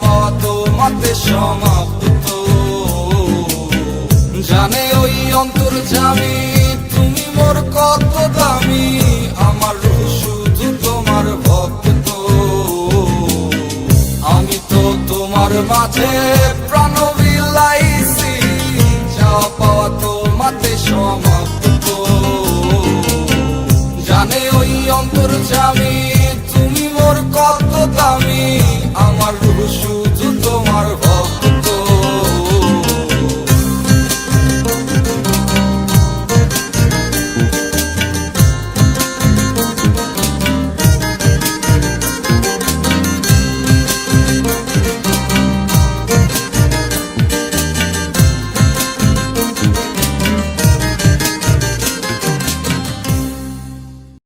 পাওয়া তোমাতে সমাপ্ত জানে ওই অন্তর জামি, তুমি মোর কত দামি, আমার রূহ শুধু তোমার ভক্ত আমি তো তোমার মাঝে প্রাণ বিলাইছি, যাওয়া পাওয়া তোমাতে সমাপ্ত। অন্তর